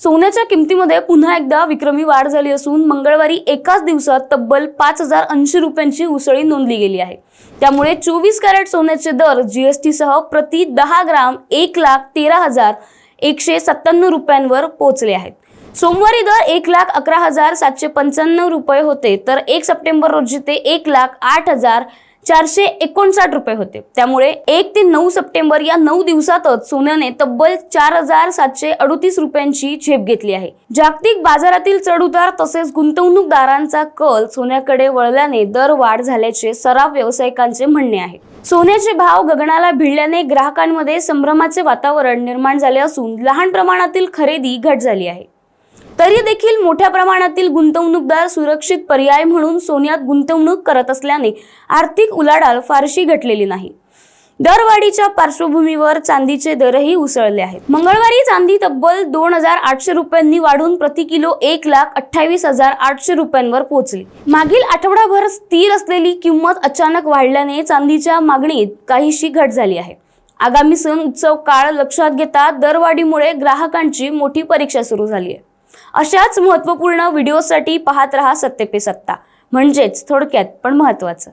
सोन्याच्या किमतीमध्ये पुन्हा एकदा विक्रमी वाढ झाली असून मंगळवारी एकाच दिवसात तब्बल पाच हजार ऐंशी रुपयांची उसळी नोंदली गेली आहे. त्यामुळे चोवीस कॅरेट सोन्याचे दर जीएसटी सह प्रति दहा ग्राम एक लाख तेरा हजार एकशे सत्त्याण्णव रुपयांवर पोहोचले आहेत. सोमवारी दर एक लाख अकरा हजार सातशे पंच्याण्णव रुपये होते तर एक सप्टेंबर रोजी ते एक लाख आठ हजार चारशे एकोणसाठ रुपये होते. त्यामुळे एक ते नऊ सप्टेंबर या नऊ दिवसातच सोन्याने तब्बल चार हजार सातशे अडुतीस रुपयांची झेप घेतली आहे. जागतिक बाजारातील चढउतार तसेच गुंतवणूकदारांचा कल सोन्याकडे वळल्याने दर वाढ झाल्याचे सराव व्यावसायिकांचे म्हणणे आहे. सोन्याचे भाव गगनाला भिडल्याने ग्राहकांमध्ये संभ्रमाचे वातावरण निर्माण झाले असून लहान प्रमाणातील खरेदी घट झाली आहे. तरी देखील मोठ्या प्रमाणातील गुंतवणूकदार सुरक्षित पर्याय म्हणून सोन्यात गुंतवणूक करत असल्याने आर्थिक उलाढाल फारशी घटलेली नाही. दरवाढीच्या पार्श्वभूमीवर चांदीचे दरही उसळले आहेत. मंगळवारी चांदी तब्बल दोन हजार आठशे रुपयांनी वाढून प्रति किलो एक लाख अठ्ठावीस हजार आठशे रुपयांवर पोहोचली. मागील आठवडाभर स्थिर असलेली किंमत अचानक वाढल्याने चांदीच्या मागणीत काहीशी घट झाली आहे. आगामी सण उत्सव काळ लक्षात घेता दरवाढीमुळे ग्राहकांची मोठी परीक्षा सुरू झाली आहे. अशाच महत्त्वपूर्ण व्हिडिओसाठी पाहत रहा सत्तेपे सत्ता. म्हणजेच थोडक्यात पण महत्त्वाचं.